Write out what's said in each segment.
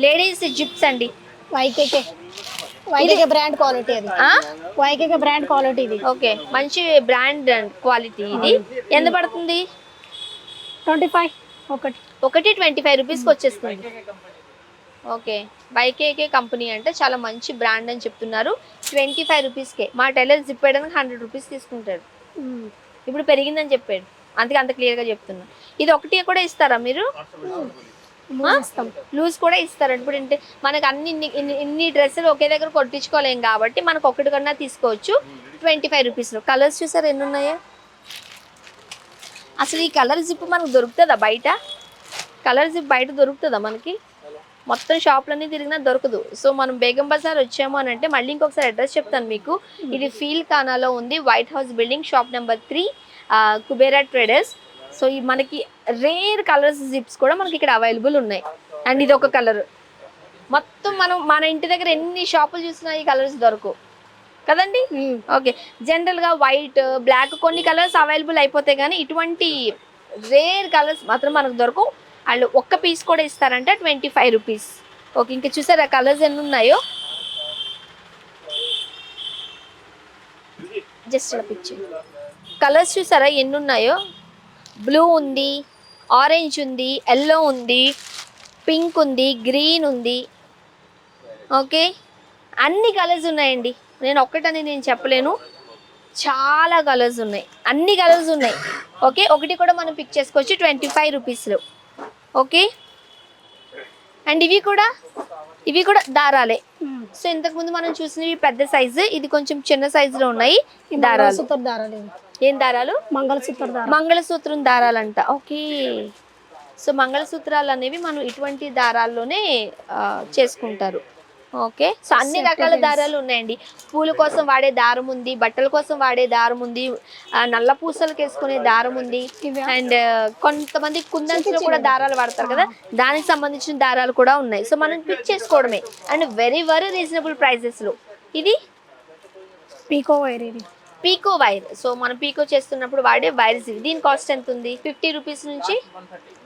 Ladies zips అండి. వైకేకే. వైకేకే brand quality అది. ఆ? వైకేకే బ్రాండ్ క్వాలిటీ ఇది. ఓకే. మంచి బ్రాండ్ క్వాలిటీ ఇది. ఎంత పడుతుంది? Twenty five. ఒకటి. ఒకటి ట్వంటీ ఫైవ్ రూపీస్కి వచ్చేస్తుంది. ఓకే. బైకేకే కంపెనీ అంటే చాలా మంచి బ్రాండ్ అని చెప్తున్నారు. ట్వంటీ ఫైవ్ రూపీస్కే. మా టైలర్ జిప్ వేయడానికి హండ్రెడ్ రూపీస్ తీసుకుంటాడు. ఇప్పుడు పెరిగిందని చెప్పాడు. అందుకే అంత క్లియర్గా చెప్తున్నా. ఇది ఒకటి కూడా ఇస్తారా మీరు? లూజ్ కూడా ఇస్తారు ఇప్పుడు అంటే మనకు అన్ని ఇన్ని- డ్రెస్సులు ఒకే దగ్గర కొట్టించుకోలేం కాబట్టి మనకు ఒకటి కన్నా తీసుకోవచ్చు. ట్వంటీ ఫైవ్ రూపీస్లో కలర్స్ చూసారు ఎన్ని ఉన్నాయా? అసలు ఈ కలర్ జిప్ మనకు దొరుకుతుందా బయట? కలర్ జిప్ బయట దొరుకుతుందా మనకి? మొత్తం షాప్లన్నీ తిరిగినా దొరకదు. సో మనం బేగం బజార్ వచ్చాము అని అంటే మళ్ళీ ఇంకొకసారి అడ్రస్ చెప్తాను మీకు. ఇది ఫీల్ ఖానాలో ఉంది. White House building shop number three Kubera traders so ఈ మనకి రేర్ కలర్స్ జిప్స్ కూడా మనకి ఇక్కడ అవైలబుల్ ఉన్నాయి. అండ్ ఇది ఒక కలర్ మొత్తం మనం మన ఇంటి దగ్గర ఎన్ని షాపులు చూసినా ఈ కలర్స్ దొరకవు. కదండి? ఓకే జనరల్గా వైట్ బ్లాక్ కొన్ని కలర్స్ అవైలబుల్ అయిపోతాయి కానీ ఇటువంటి రేర్ కలర్స్ మాత్రం మనకు దొరకవు. వాళ్ళు ఒక్క పీస్ కూడా ఇస్తారంటే ట్వంటీ ఫైవ్ రూపీస్ ఓకే ఇంకా చూసారా కలర్స్ ఎన్ని ఉన్నాయో? జస్ట్ పిచ్చి కలర్స్ చూసారా ఎన్ని ఉన్నాయో? బ్లూ ఉంది ఆరెంజ్ ఉంది ఎల్లో ఉంది పింక్ ఉంది గ్రీన్ ఉంది. ఓకే? అన్ని కలర్స్ ఉన్నాయండి. నేను ఒక్కటని నేను చెప్పలేను. చాలా కలర్స్ ఉన్నాయి. అన్ని కలర్స్ ఉన్నాయి. ఓకే? ఒకటి కూడా మనం పిక్ చేసుకోవచ్చు ట్వంటీ ఫైవ్ రూపీస్లో. ఓకే? అండ్ ఇవి కూడా ఇవి కూడా దారాలే. సో ఇంతకుముందు మనం చూసినవి పెద్ద సైజు ఇది కొంచెం చిన్న సైజులో ఉన్నాయి. దారాలు. దారాలు. ఏం దారాలు? మంగళసూత్ర దారాలు మంగళసూత్రం దారాలంట. ఓకే. సో మంగళసూత్రాలు అనేవి మనం ఇటువంటి దారాల్లోనే చేసుకుంటారు. ఓకే. సో అన్ని రకాల దారాలు ఉన్నాయండి. పూల కోసం వాడే దారం ఉంది బట్టల కోసం వాడే దారం ఉంది నల్ల పూసలకు వేసుకునే దారం ఉంది? అండ్ కొంతమంది కుందన్స్లో కూడా దారాలు వాడతారు కదా. దానికి సంబంధించిన దారాలు కూడా ఉన్నాయి. సో మనం పిక్ చేసుకోవడమే. అండ్ వెరీ వెరీ రీజనబుల్ ప్రైసెస్లో ఇది? పీకో వైర్ ఇది పీకో వైర్. సో మనం పీకో చేస్తున్నప్పుడు వాడే వైర్స్ ఇవి. దీని కాస్ట్ ఎంత ఉంది ఫిఫ్టీ రూపీస్ నుంచి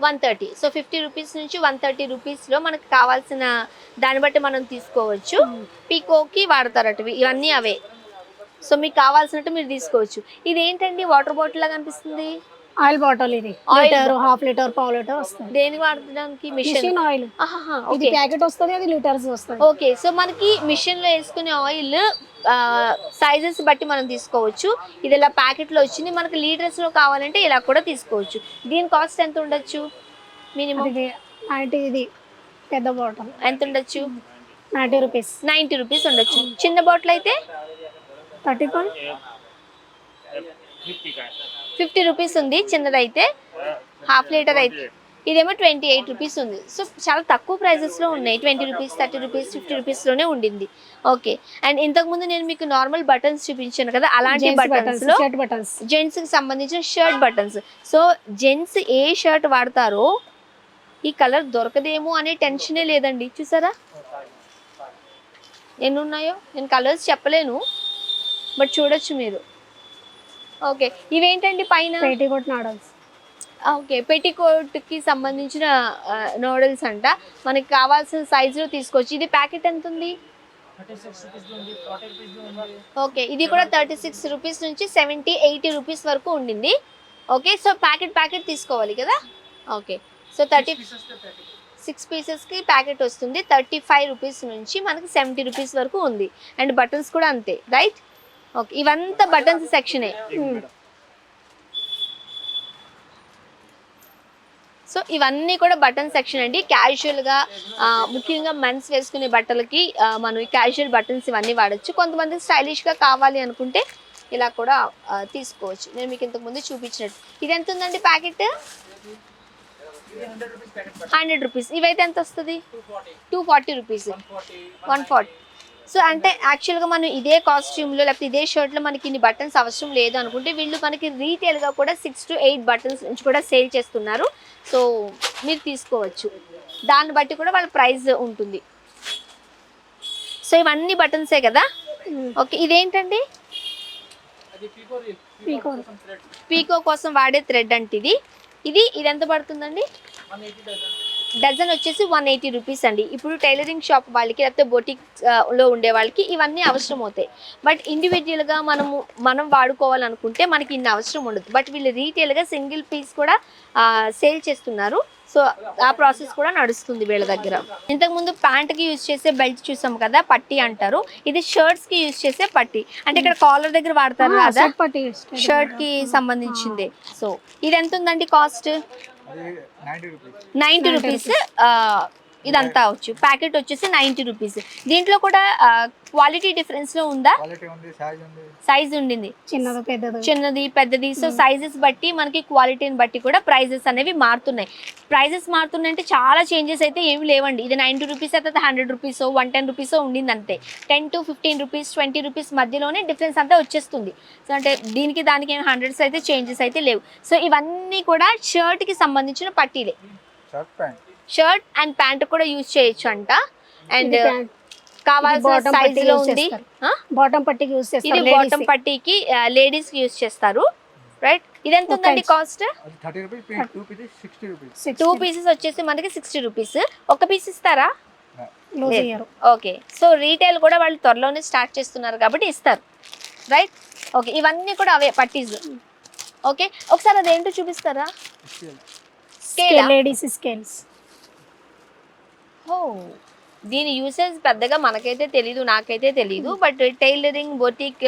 one thirty. So fifty rupees నుంచి వన్ థర్టీ రూపీస్లో మనకు కావాల్సిన దాన్ని బట్టి మనం తీసుకోవచ్చు. పీకోకి వాడతారట ఇవన్నీ అవే. సో మీకు కావాల్సినట్టు మీరు తీసుకోవచ్చు. ఇది ఏంటండి వాటర్ బాటిల్ లాగా అనిపిస్తుంది ఆయిల్ బాటిల్ ఇది. లీటర్ హాఫ్ లీటర్ పావు లీటర్ వస్తుంది. దేనికి వాడడానికి మిషన్? ఆయిల్. ఇది ప్యాకెట్ వస్తుంది అది లీటర్స్ వస్తుంది. ఓకే సో మనకి మిషన్లో వేసుకునే ఆయిల్ సైజెస్ బట్టి మనం తీసుకోవచ్చు. ఇది ఇలా ప్యాకెట్లో వచ్చింది మనకి లీటర్స్లో కావాలంటే ఇలా కూడా తీసుకోవచ్చు. దీని కాస్ట్ ఎంత ఉండొచ్చు? మినిమం? అది నైంటీ ఇది పెద్ద బాటిల్. ఎంత ఉండొచ్చు? Ninety rupees. నైంటీ రూపీస్ ఉండొచ్చు. చిన్న బాటిల్ అయితే? థర్టీ ఫైవ్ ఫిఫ్టీ రూపీస్ ఉంది చిన్నదైతే హాఫ్ లీటర్ అయితే. ఇదేమో ట్వంటీ ఎయిట్ రూపీస్ ఉంది. సో చాలా తక్కువ ప్రైజెస్లో ఉన్నాయి. Twenty rupees thirty rupees fifty రూపీస్లోనే ఉండింది. ఓకే అండ్ ఇంతకుముందు నేను మీకు నార్మల్ బటన్స్ చూపించాను కదా అలాంటి బటన్స్లో జెంట్స్కి సంబంధించిన షర్ట్ బటన్స్ సో జెంట్స్ ఏ షర్ట్ వాడతారో ఈ కలర్ దొరకదేమో అనే టెన్షనే లేదండి. చూసారా? ఎన్ని ఉన్నాయో నేను కలర్స్ చెప్పలేను బట్ చూడొచ్చు మీరు. ఓకే. ఇవేంటండి పైన? పేటీకోట్ నాడల్స్. ఓకే. పెట్టికోట్కి సంబంధించిన నూడిల్స్ అంట. మనకి కావాల్సిన సైజులో తీసుకోవచ్చు ఇది ప్యాకెట్ ఎంత ఉంది ఓకే. ఇది కూడా థర్టీ సిక్స్ రూపీస్ నుంచి సెవెంటీ ఎయిటీ రూపీస్ వరకు ఉండింది. ఓకే. సో ప్యాకెట్ ప్యాకెట్ తీసుకోవాలి కదా? ఓకే. సో థర్టీ సిక్స్ పీసెస్కి ప్యాకెట్ వస్తుంది. థర్టీ ఫైవ్ రూపీస్ నుంచి మనకి సెవెంటీ రూపీస్ వరకు ఉంది. అండ్ బటన్స్ కూడా అంతే. రైట్? ఓకే ఇవంతా బటన్స్ సెక్షనే. సో ఇవన్నీ కూడా బటన్ సెక్షన్ అండి. క్యాజువల్గా ముఖ్యంగా మెన్స్ వేసుకునే బట్టలకి మనం ఈ క్యాజువల్ బటన్స్ ఇవన్నీ వాడచ్చు. కొంతమంది స్టైలిష్గా కావాలి అనుకుంటే ఇలా కూడా తీసుకోవచ్చు. నేను మీకు ఇంతకు ముందు చూపించినట్టు. ఇది ఎంత ఉందండి ప్యాకెట్? హండ్రెడ్ రూపీస్ ఇవైతే ఎంత వస్తుంది? Two forty. Rupees. One forty. So అంటే యాక్చువల్గా మనం ఇదే కాస్ట్యూమ్లో లేకపోతే ఇదే షర్ట్లో మనకి ఇన్ని బటన్స్ అవసరం లేదు అనుకుంటే వీళ్ళు మనకి రీటైల్గా కూడా సిక్స్ టు ఎయిట్ బటన్స్ నుంచి కూడా సేల్ చేస్తున్నారు. సో మీరు తీసుకోవచ్చు. దాన్ని బట్టి కూడా వాళ్ళ ప్రైస్ ఉంటుంది. సో ఇవన్నీ బటన్సే కదా? ఓకే ఇదేంటండి? పీకో పీకో కోసం వాడే థ్రెడ్ అంటే ఇది. ఇది ఇది ఎంత పడుతుందండి? డజన్ వచ్చేసి వన్ ఎయిటీ రూపీస్ అండి. ఇప్పుడు టైలరింగ్ షాప్ వాళ్ళకి లేకపోతే బొటిక్లో ఉండే వాళ్ళకి ఇవన్నీ అవసరం అవుతాయి బట్ ఇండివిజువల్గా మనము మనం వాడుకోవాలనుకుంటే మనకి ఇన్ని అవసరం ఉండదు. బట్ వీళ్ళు రీటైల్గా సింగిల్ పీస్ కూడా సేల్ చేస్తున్నారు. సో ఆ ప్రాసెస్ కూడా నడుస్తుంది వీళ్ళ దగ్గర. ఇంతకుముందు ప్యాంట్కి యూజ్ చేసే బెల్ట్ చూసాం కదా పట్టి అంటారు. ఇది షర్ట్స్కి యూజ్ చేసే పట్టి. అంటే ఇక్కడ కాలర్ దగ్గర వాడతారు కదా సెట్ పట్టి షర్ట్కి సంబంధించింది. సో ఇది ఎంత ఉందండి కాస్ట్? అది నైంటీ రూపీస్ నైంటీ రూపీస్ ఇదంతా వచ్చు ప్యాకెట్ వచ్చేసి నైంటీ రూపీస్. దీంట్లో కూడా క్వాలిటీ డిఫరెన్స్లో ఉందా? క్వాలిటీ ఉంది సైజ్ ఉండింది. చిన్నది పెద్దది? చిన్నది పెద్దది. సో సైజెస్ బట్టి మనకి క్వాలిటీని బట్టి కూడా ప్రైజెస్ అనేవి మారుతున్నాయి. ప్రైజెస్ మారుతున్నాయంటే చాలా చేంజెస్ అయితే ఏమి లేవండి. ఇది నైంటీ రూపీస్ అయితే hundred rupees one ten rupees ఉండింది అంతే ten to fifteen rupees twenty rupees మధ్యలోనే డిఫరెన్స్ అంతా వచ్చేస్తుంది. సో అంటే దీనికి దానికి ఏమి హండ్రెడ్స్ అయితే చేంజెస్ అయితే లేవు. సో ఇవన్నీ కూడా షర్ట్కి సంబంధించిన పట్టీలే. Shirt pant. Shirt and pant కూడా యూజ్ చేయొచ్చు అంట అండ్. కావాల్సిన సైజ్లో ఉంది? బాటమ్ పట్టికి యూస్ ఇది బాటమ్. పట్టీకి లేడీస్కి యూజ్ చేస్తారు. రైట్ ఇది ఎంత ఉందండి. కాస్ట్ టూ పీసెస్ వచ్చేసి మనకి సిక్స్టీ రూపీస్ ఒక పీస్ ఇస్తారా. ఓకే సో రీటైల్ కూడా వాళ్ళు త్వరలోనే స్టార్ట్ చేస్తున్నారు కాబట్టి ఇస్తారు. రైట్ ఓకే ఇవన్నీ కూడా అవే పట్టీస్. ఓకే ఒకసారి అదేంటో చూపిస్తారా? Scale ladies scales. ఓ దీని యూసేజ్ పెద్దగా మనకైతే తెలీదు నాకైతే తెలీదు but tailoring boutique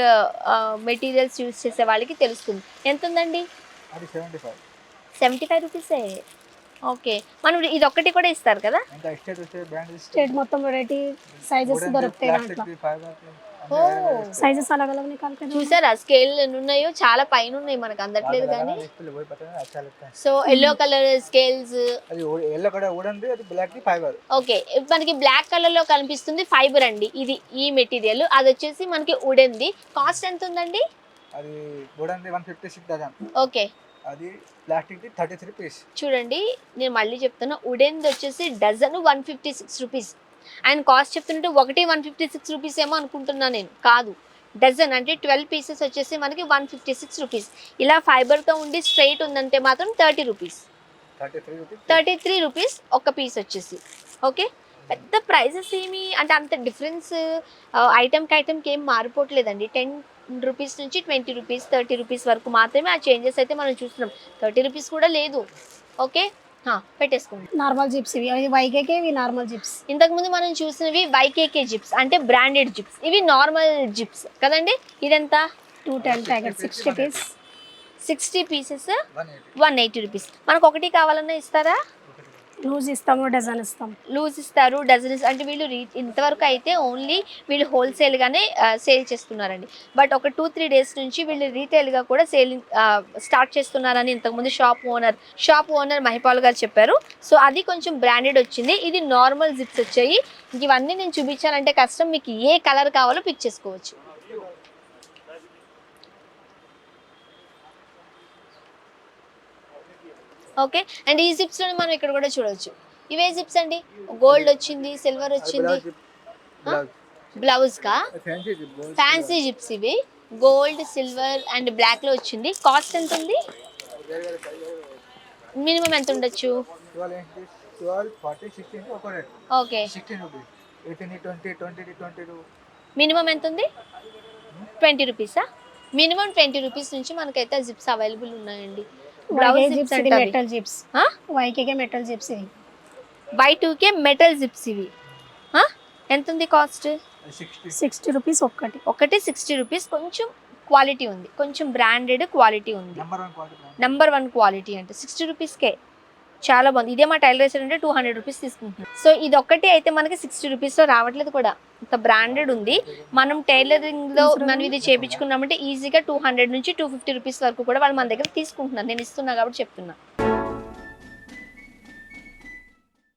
materials use చేసే వాళ్ళకి తెలుస్తుంది. ఎంత ఉందండి సెవెంటీ ఫైవ్ రూపీసే ఓకే. మనం ఇది ఒక్కటి కూడా ఇస్తారు కదా? స్టేట్ మొత్తం వెరైటీ సైజెస్ దొరుకుతాయి సైజెస్ చూసారా? స్కేల్ ఎన్ని ఉన్నాయో చాలా పైన ఉన్నాయి మనకు అందట్లేదు కానీ. So yellow colour scales. అది కలర్ అది బ్లాక్ ఫైబర్ ఓకే. మనకి బ్లాక్ కలర్లో కనిపిస్తుంది ఫైబర్ అండి. ఇది ఈ మెటీరియల్. అది వచ్చేసి మనకి వుడ్ కాస్ట్ ఎంత ఉందండి? అది ఓకే. అది ప్లాస్టిక్ పీస్ చూడండి నేను మళ్ళీ చెప్తున్నా. వుడెన్ వచ్చేసి dozen one fifty six rupees and cost చెప్తుంటే ఒకటి వన్ ఫిఫ్టీ సిక్స్ రూపీస్ ఏమో అనుకుంటున్నా నేను. కాదు. డజన్ అంటే ట్వెల్వ్ పీసెస్ వచ్చేసి మనకి వన్ ఫిఫ్టీ సిక్స్ రూపీస్. ఇలా ఫైబర్తో ఉండి స్ట్రైట్ ఉందంటే మాత్రం thirty rupees. Thirty three rupees? ఒక పీస్ వచ్చేసి. ఓకే? పెద్ద ప్రైజెస్ ఏమి? అంటే అంత డిఫరెన్స్ ఐటమ్కి ఐటమ్కి ఏం మారిపోవట్లేదండి. టెన్ రూపీస్ నుంచి ట్వంటీ రూపీస్ థర్టీ రూపీస్ వరకు మాత్రమే ఆ చేంజెస్ అయితే మనం చూస్తున్నాం. థర్టీ రూపీస్ కూడా లేదు. ఓకే? పెట్టేసుకోండి. నార్మల్ జిప్స్ ఇవి. అవి వైకేకే ఇవి నార్మల్ జిప్స్. ఇంతకుముందు మనం చూసినవి వైకేకే జిప్స్ అంటే బ్రాండెడ్ జిప్స్. ఇవి నార్మల్ జిప్స్. కదండి? ఇదెంత? Two ten packet sixty piece. Sixty pieces one eighty. One eighty rupees. మనకు ఒకటి కావాలన్నా ఇస్తారా? లూజ్ ఇస్తాము డజన్ ఇస్తాం. లూజ్ ఇస్తారు డజన్ అంటే వీళ్ళు రీ ఇంతవరకు అయితే ఓన్లీ వీళ్ళు హోల్సేల్గానే సేల్ చేస్తున్నారండి. బట్ ఒక టూ త్రీ డేస్ నుంచి వీళ్ళు రీటైల్గా కూడా సేలింగ్ స్టార్ట్ చేస్తున్నారని ఇంతకుముందు shop owner shop owner Mahipal గారు చెప్పారు. సో అది కొంచెం బ్రాండెడ్ వచ్చింది. ఇది నార్మల్ జిప్స్ వచ్చాయి. ఇవన్నీ నేను చూపించాలంటే కష్టం. మీకు ఏ కలర్ కావాలో పిక్ చేసుకోవచ్చు. ఓకే? అండ్ ఈ జిప్స్లో మనం ఇక్కడ కూడా చూడవచ్చు ఇవే జిప్స్ అండి? గోల్డ్ వచ్చింది సిల్వర్ వచ్చింది. బ్లౌజ్ కా? ఫ్యాన్సీ జిప్ ఫ్యాన్సీ జిప్స్ ఇవి. గోల్డ్ సిల్వర్ అండ్ బ్లాక్లో వచ్చింది. కాస్ట్ ఎంత ఉంది? మినిమం ఎంత ఉండొచ్చు? ఓకే. మినిమం ఎంత ఉంది? ట్వంటీ రూపీసా మినిమం ట్వంటీ రూపీస్ నుంచి మనకైతే జిప్స్ అవైలబుల్ ఉన్నాయండి. బ్లౌజ్ జిప్స్ ఇది అంటే metal zips YKK metal zips ఇవి. బై టూకే మెటల్ జిప్స్ ఇవి? ఎంత ఉంది కాస్ట్? సిక్స్టీ రూపీస్ ఒక్కటి. ఒకటి సిక్స్టీ రూపీస్ కొంచెం క్వాలిటీ ఉంది. కొంచెం బ్రాండెడ్ క్వాలిటీ ఉంది. Number one quality number one quality అంటే సిక్స్టీ రూపీస్కే చాలా బాగుంది. ఇదే మా టైలర్ రేసర్ అంటే టూ హండ్రెడ్ రూపీస్ తీసుకుంటున్నాం సో ఇది ఒక్కటి అయితే మనకి సిక్స్టీ రూపీస్లో రావట్లేదు కూడా. ఇంత బ్రాండెడ్ ఉంది. మనం టైలరింగ్లో మనం ఇది చేపించుకున్నామంటే ఈజీగా టూ హండ్రెడ్ నుంచి టూ ఫిఫ్టీ రూపీస్ వరకు కూడా వాళ్ళు మన దగ్గర తీసుకుంటున్నారు. నేను ఇస్తున్నా కాబట్టి చెప్తున్నా.